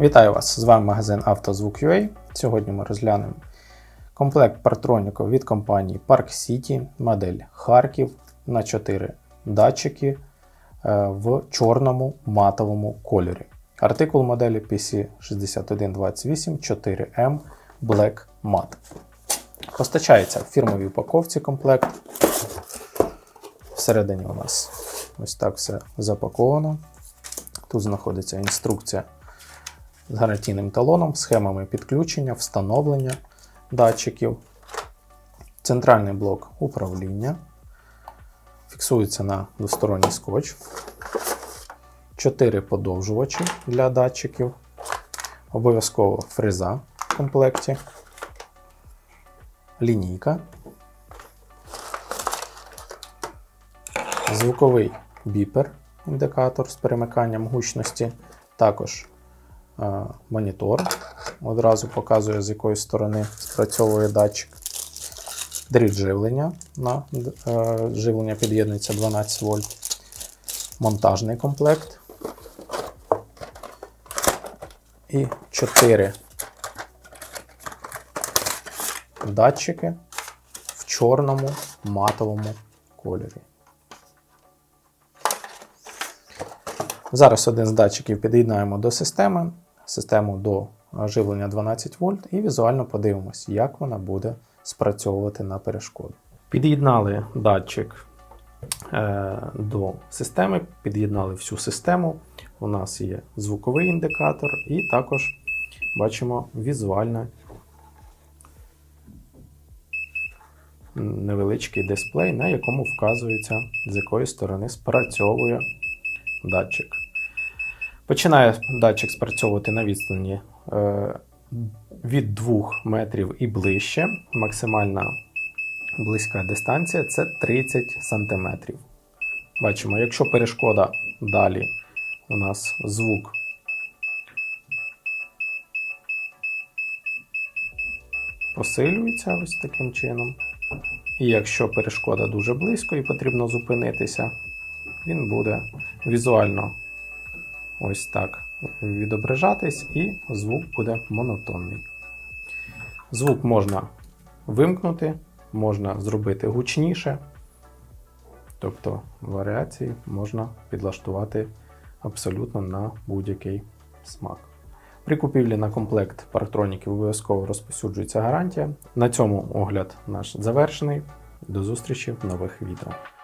Вітаю вас! З вами магазин «Автозвук.UA». Сьогодні ми розглянемо комплект партроніку від компанії Park City, модель Харків на 4 датчики е, в чорному матовому кольорі. Артикул моделі PC6128 4M Black Matte. Постачається в фірмовій упаковці комплект. Всередині у нас ось так все запаковано. Тут знаходиться інструкція з гарантійним талоном, схемами підключення, встановлення датчиків, центральний блок управління, фіксується на двосторонній скотч, 4 подовжувачі для датчиків, обов'язково фреза в комплекті, лінійка, звуковий біпер, індикатор з перемиканням гучності, також монітор. Одразу показує, з якої сторони спрацьовує датчик. Дріт живлення на е, живлення під'єднується 12 вольт. Монтажний комплект. І 4 датчики в чорному матовому кольорі. Зараз один з датчиків під'єднаємо до системи, систему до живлення 12 вольт, і візуально подивимось, як вона буде спрацьовувати на перешкоду. Під'єднали датчик е, до системи, під'єднали всю систему. У нас є звуковий індикатор, і також бачимо візуально невеличкий дисплей, на якому вказується, з якої сторони спрацьовує датчик. Починає датчик спрацьовувати на відстані е, від 2 метрів і ближче. Максимальна близька дистанція це 30 см. Бачимо, якщо перешкода далі у нас звук посилюється ось таким чином. І якщо перешкода дуже близько і потрібно зупинитися, він буде візуально ось так відображатись, і звук буде монотонний. Звук можна вимкнути, можна зробити гучніше, тобто варіації можна підлаштувати абсолютно на будь-який смак. При купівлі на комплект парктроніків обов'язково розповсюджується гарантія. На цьому огляд наш завершений. До зустрічі в нових відео.